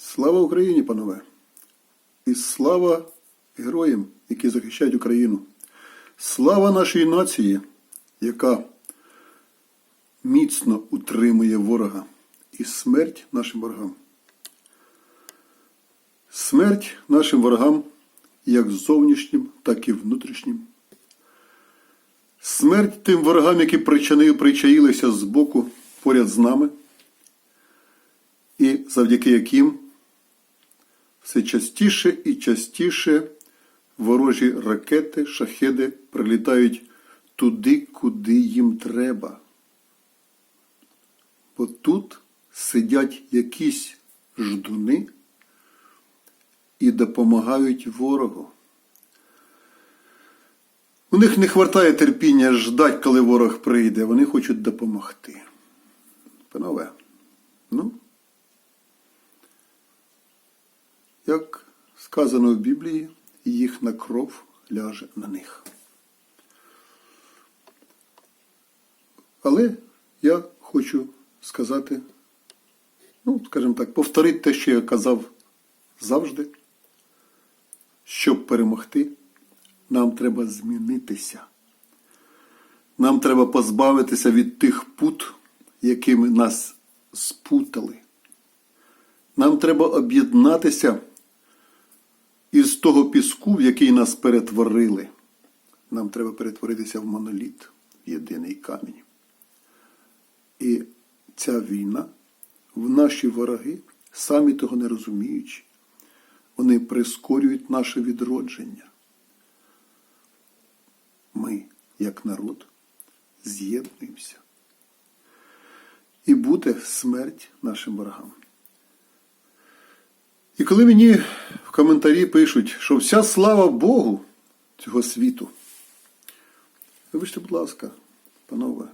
Слава Україні, панове! І слава героям, які захищають Україну. Слава нашій нації, яка міцно утримує ворога. І смерть нашим ворогам. Смерть нашим ворогам як зовнішнім, так і внутрішнім. Смерть тим ворогам, які причаїлися з боку поряд з нами, і завдяки яким все частіше і частіше ворожі ракети, шахеди прилітають туди, куди їм треба. Бо тут сидять якісь ждуни і допомагають ворогу. У них не вистачає терпіння ждать, коли ворог прийде. Вони хочуть допомогти. Панове, ну, як сказано в Біблії, їхна кров ляже на них. Але я хочу сказати, ну, скажімо так, повторити те, що я казав завжди. Щоб перемогти, нам треба змінитися. Нам треба позбавитися від тих пут, якими нас спутали. Нам треба об'єднатися того піску, в який нас перетворили. Нам треба перетворитися в моноліт, в єдиний камінь. І ця війна, в наші вороги, самі того не розуміючи, вони прискорюють наше відродження. Ми, як народ, з'єднуємося. І буде смерть нашим ворогам. І коли мені в коментарі пишуть, що вся слава Богу цього світу, вибачте, будь ласка, панове,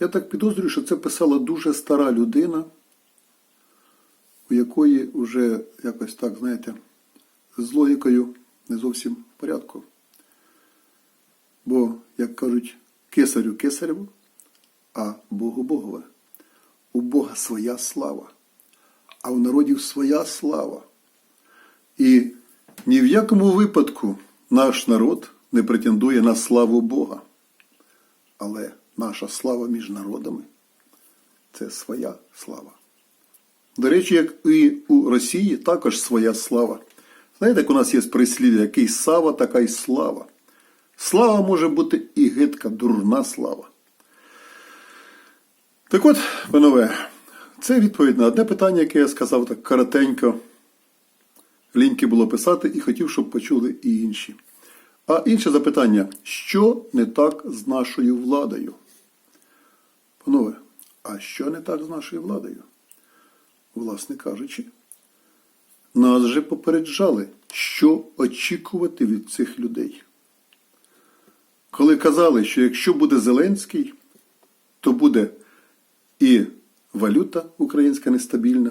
я так підозрюю, що це писала дуже стара людина, у якої вже якось так, знаєте, з логікою не зовсім в порядку. Бо, як кажуть, кесарю кесареву, а Богу Богове. У Бога своя слава, а у народів своя слава. Ні в якому випадку наш народ не претендує на славу Бога. Але наша слава між народами це своя слава. До речі, як і у Росії також своя слава. Знаєте, як у нас є прислів'я, який сава, така й слава. Слава може бути і гидка, дурна слава. Так от, панове, це відповідь на одне питання, яке я сказав так коротенько. Ліньки було писати і хотів, щоб почули і інші. А інше запитання: що не так з нашою владою? Панове, а що не так з нашою владою? Власне кажучи, нас же попереджали, що очікувати від цих людей. Коли казали, що якщо буде Зеленський, то буде і валюта українська нестабільна,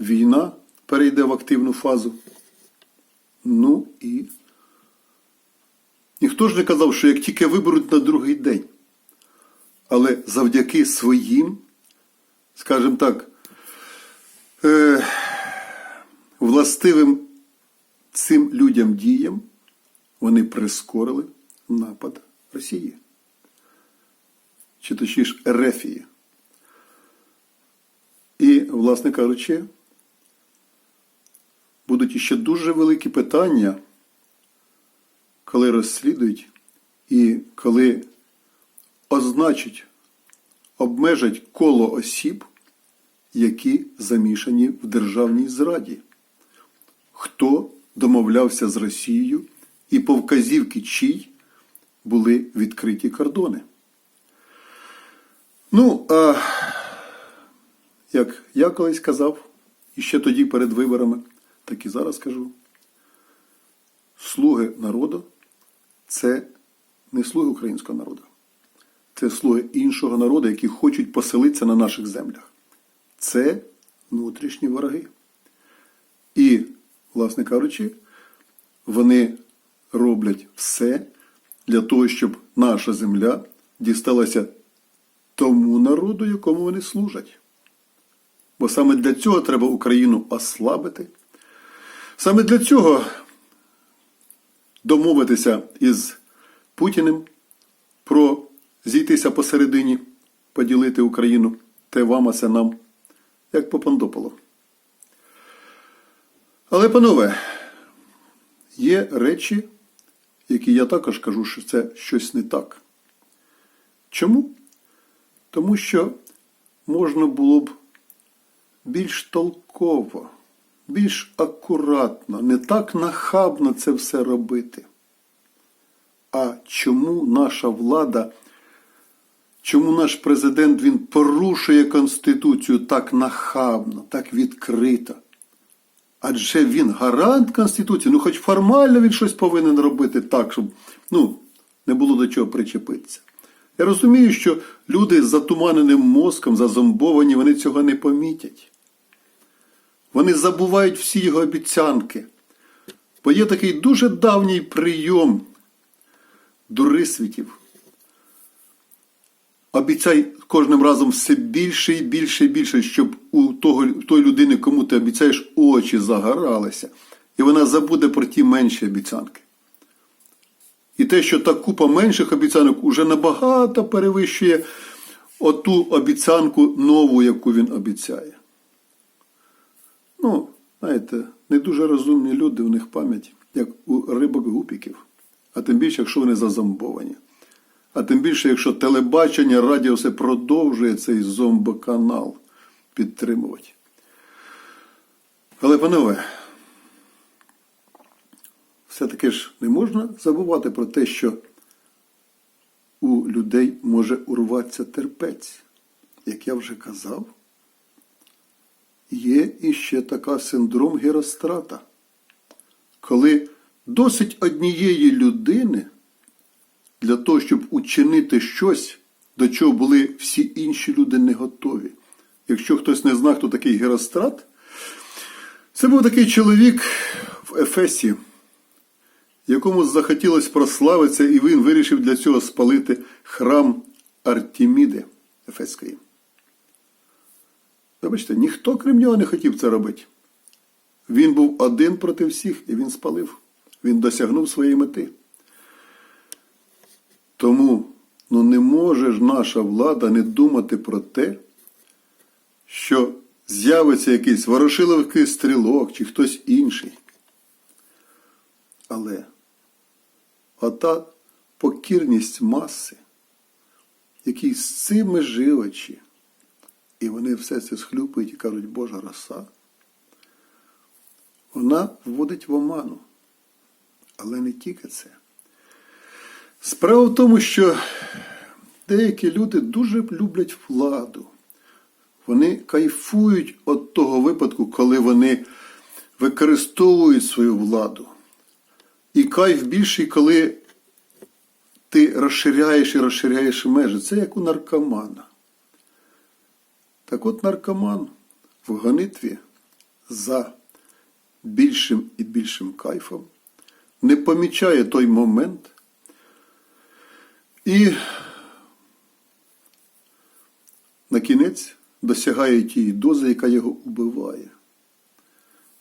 війна перейде в активну фазу. Ну і ніхто ж не казав, що як тільки виберуть на другий день, але завдяки своїм, скажімо так, е, властивим цим людям діям, вони прискорили напад Росії. Чи точніше Ерефії. І, власне кажучи, іще дуже великі питання, коли розслідують і коли означать, обмежать коло осіб, які замішані в державній зраді. Хто домовлявся з Росією і по вказівки чий були відкриті кордони. Ну, а як я колись казав, і ще тоді перед виборами, так і зараз кажу, слуги народу це не слуги українського народу. Це слуги іншого народу, які хочуть поселитися на наших землях. Це внутрішні вороги. І, власне кажучи, вони роблять все для того, щоб наша земля дісталася тому народу, якому вони служать. Бо саме для цього треба Україну ослабити. Саме для цього домовитися із Путіним про зійтися посередині, поділити Україну, те вам, а це нам, як по Пандополу. Але, панове, є речі, які я також кажу, що це щось не так. Чому? Тому що можна було б більш толково, більш акуратно, не так нахабно це все робити. А чому наша влада, чому наш президент він порушує Конституцію так нахабно, так відкрито? Адже він гарант Конституції, ну хоч формально він щось повинен робити так, щоб ну, не було до чого причепитися. Я розумію, що люди з затуманеним мозком, зазомбовані, вони цього не помітять. Вони забувають всі його обіцянки. Бо є такий дуже давній прийом дурисвітів. Обіцяй кожним разом все більше і більше і більше, щоб у того, той людини, кому ти обіцяєш, очі загоралися, і вона забуде про ті менші обіцянки. І те, що та купа менших обіцянок уже набагато перевищує оту обіцянку нову, яку він обіцяє. Ну, знаєте, не дуже розумні люди, у них пам'ять, як у рибок гупіків. А тим більше, якщо вони зазомбовані. А тим більше, якщо телебачення, радіо все продовжує цей зомбоканал підтримувати. Але, панове, все-таки ж не можна забувати про те, що у людей може урватися терпець. Як я вже казав, є іще така синдром Герострата, коли досить однієї людини для того, щоб учинити щось, до чого були всі інші люди не готові. Якщо хтось не знає, хто такий Герострат, це був такий чоловік в Ефесі, якому захотілося прославитися, і він вирішив для цього спалити храм Артеміди Ефеської. Вибачте, ніхто крім нього не хотів це робити. Він був один проти всіх, і він спалив. Він досягнув своєї мети. Тому ну, не може ж наша влада не думати про те, що з'явиться якийсь ворошиловий стрілок чи хтось інший. Але ота покірність маси, які з цими живочі, і вони все це схлюпають і кажуть, Божа роса, вона вводить в оману. Але не тільки це. Справа в тому, що деякі люди дуже люблять владу. Вони кайфують від того випадку, коли вони використовують свою владу. І кайф більший, коли ти розширяєш і розширяєш межі. Це як у наркомана. Так от наркоман в гонитві за більшим і більшим кайфом не помічає той момент. І на кінець досягає тієї дози, яка його убиває.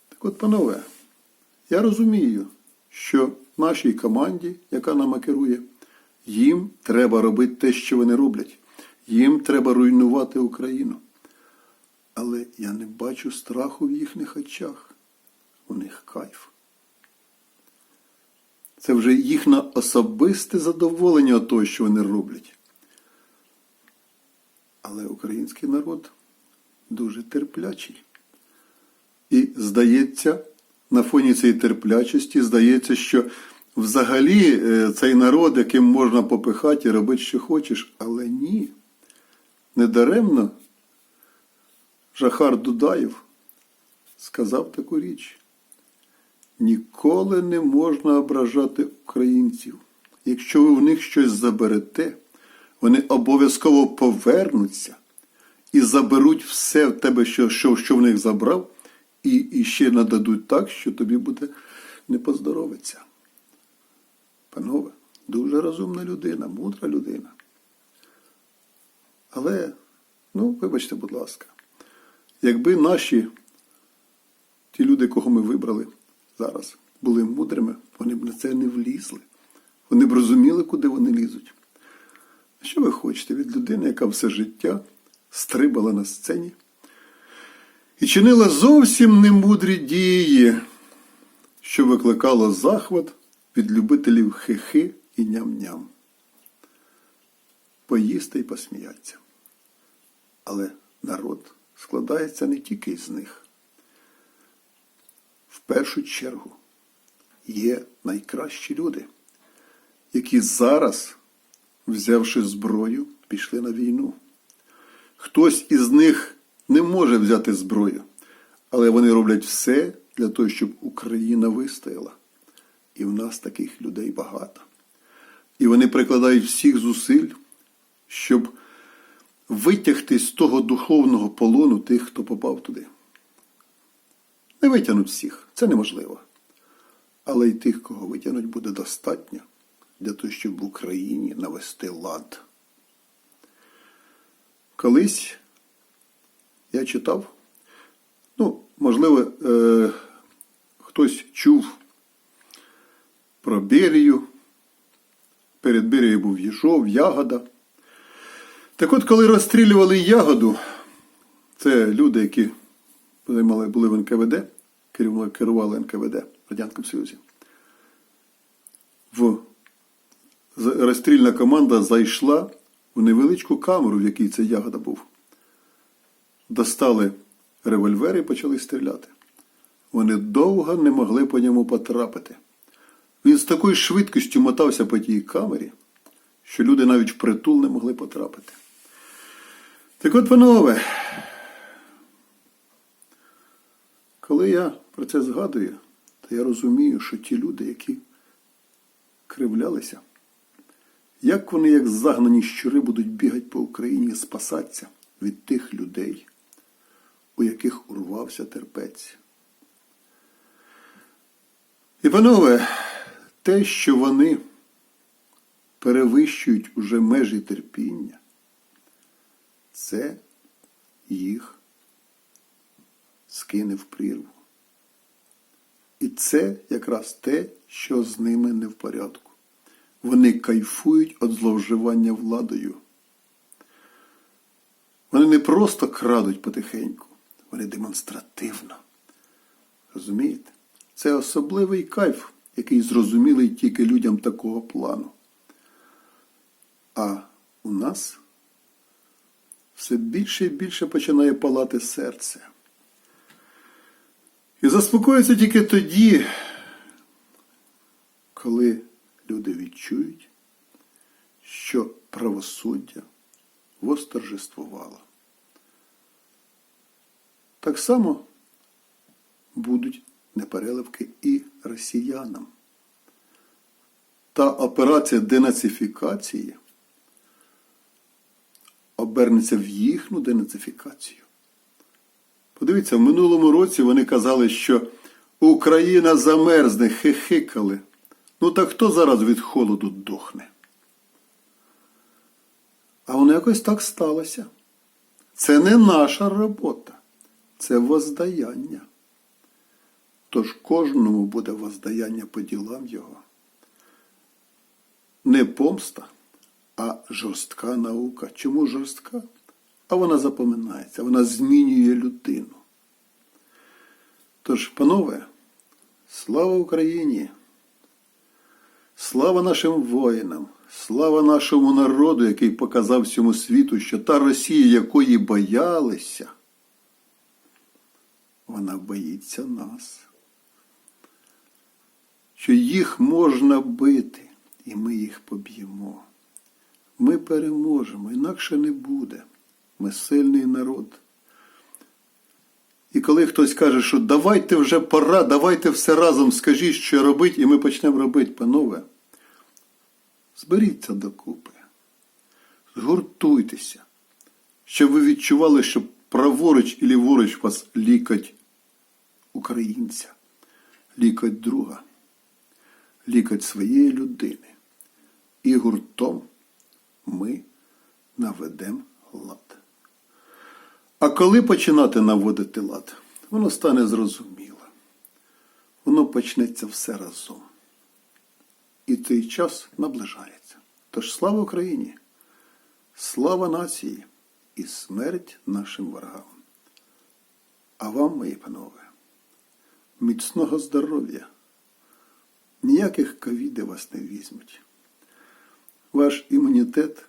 Так от, панове, я розумію, що нашій команді, яка нами керує, їм треба робити те, що вони роблять. Їм треба руйнувати Україну. Але я не бачу страху в їхніх очах. У них кайф. Це вже їхнє особисте задоволення того, що вони роблять. Але український народ дуже терплячий. І здається, на фоні цієї терплячості, здається, що взагалі е, цей народ, яким можна попихати і робити, що хочеш, але ні. Недаремно Жахар Дудаєв сказав таку річ. Ніколи не можна ображати українців. Якщо ви в них щось заберете, вони обов'язково повернуться і заберуть все в тебе, що, що, що в них забрав, і, і ще нададуть так, що тобі буде не поздоровиться. Панове, дуже розумна людина, мудра людина. Але, ну, вибачте, будь ласка, Якби наші, ті люди, кого ми вибрали зараз, були мудрими, вони б на це не влізли. Вони б розуміли, куди вони лізуть. А Що ви хочете від людини, яка все життя стрибала на сцені і чинила зовсім немудрі дії, що викликало захват від любителів хихи і ням-ням. Поїсти і посміяться. Але народ складається не тільки з них. В першу чергу є найкращі люди, які зараз, взявши зброю, пішли на війну. Хтось із них не може взяти зброю, але вони роблять все для того, щоб Україна вистояла. І в нас таких людей багато. І вони прикладають всіх зусиль, щоб витягти з того духовного полону тих, хто попав туди. Не витягнуть всіх, це неможливо. Але й тих, кого витягнуть, буде достатньо для того, щоб в Україні навести лад. Колись я читав, ну, можливо, е, хтось чув про Берію. Перед Берією був Єжов, Ягода. Так от, коли розстрілювали Ягоду, це люди, які займали, були в НКВД, керували, НКВД в Радянському Союзі. В розстрільна команда зайшла в невеличку камеру, в якій ця ягода був. Достали револьвери і почали стріляти. Вони довго не могли по ньому потрапити. Він з такою швидкістю мотався по тій камері, що люди навіть впритул не могли потрапити. Так от, панове, коли я про це згадую, то я розумію, що ті люди, які кривлялися, як вони, як загнані щури, будуть бігати по Україні і спасатися від тих людей, у яких урвався терпець. І, панове, те, що вони перевищують уже межі терпіння, це їх скине в прірву. І це якраз те, що з ними не в порядку. Вони кайфують від зловживання владою. Вони не просто крадуть потихеньку, вони демонстративно. Розумієте? Це особливий кайф, який зрозумілий тільки людям такого плану. А у нас все більше і більше починає палати серце. І заспокоїться тільки тоді, коли люди відчують, що правосуддя восторжествувало. Так само будуть непереливки і росіянам. Та операція денацифікації обернеться в їхню денацифікацію. Подивіться, в минулому році вони казали, що Україна замерзне, хихикали. Ну так хто зараз від холоду дохне? А воно якось так сталося. Це не наша робота, це воздаяння. Тож кожному буде воздаяння по ділам його. Не помста, а жорстка наука. Чому жорстка? А вона запоминається, вона змінює людину. Тож, панове, слава Україні! Слава нашим воїнам, слава нашому народу, який показав всьому світу, що та Росія, якої боялися, вона боїться нас. Що їх можна бити, і ми їх поб'ємо. Ми переможемо, інакше не буде. Ми сильний народ. І коли хтось каже, що давайте вже пора, давайте все разом скажіть, що робити, і ми почнемо робити, панове, зберіться докупи, згуртуйтеся, щоб ви відчували, що праворуч і ліворуч вас лікать українця, лікать друга, лікать своєї людини. І гуртом ми наведемо лад. А коли починати наводити лад, воно стане зрозуміло. Воно почнеться все разом. І цей час наближається. Тож слава Україні! Слава нації і смерть нашим ворогам. А вам, мої панове, міцного здоров'я. Ніяких ковіди вас не візьмуть. Ваш імунітет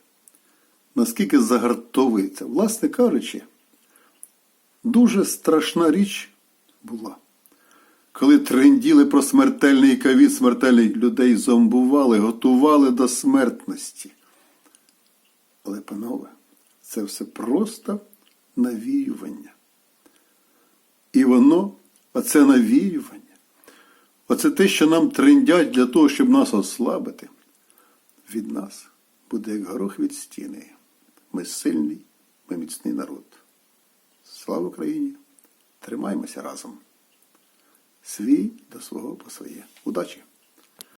наскільки загартовується, власне кажучи, дуже страшна річ була. Коли тренділи про смертельний ковід, смертельний людей зомбували, готували до смертності. Але, панове, це все просто навіювання. І воно, оце навіювання, оце те, що нам трендять для того, щоб нас ослабити, від нас буде як горох від стіни. Ми сильний, ми міцний народ. Слава Україні! Тримаймося разом. Свій до свого по своє. Удачі!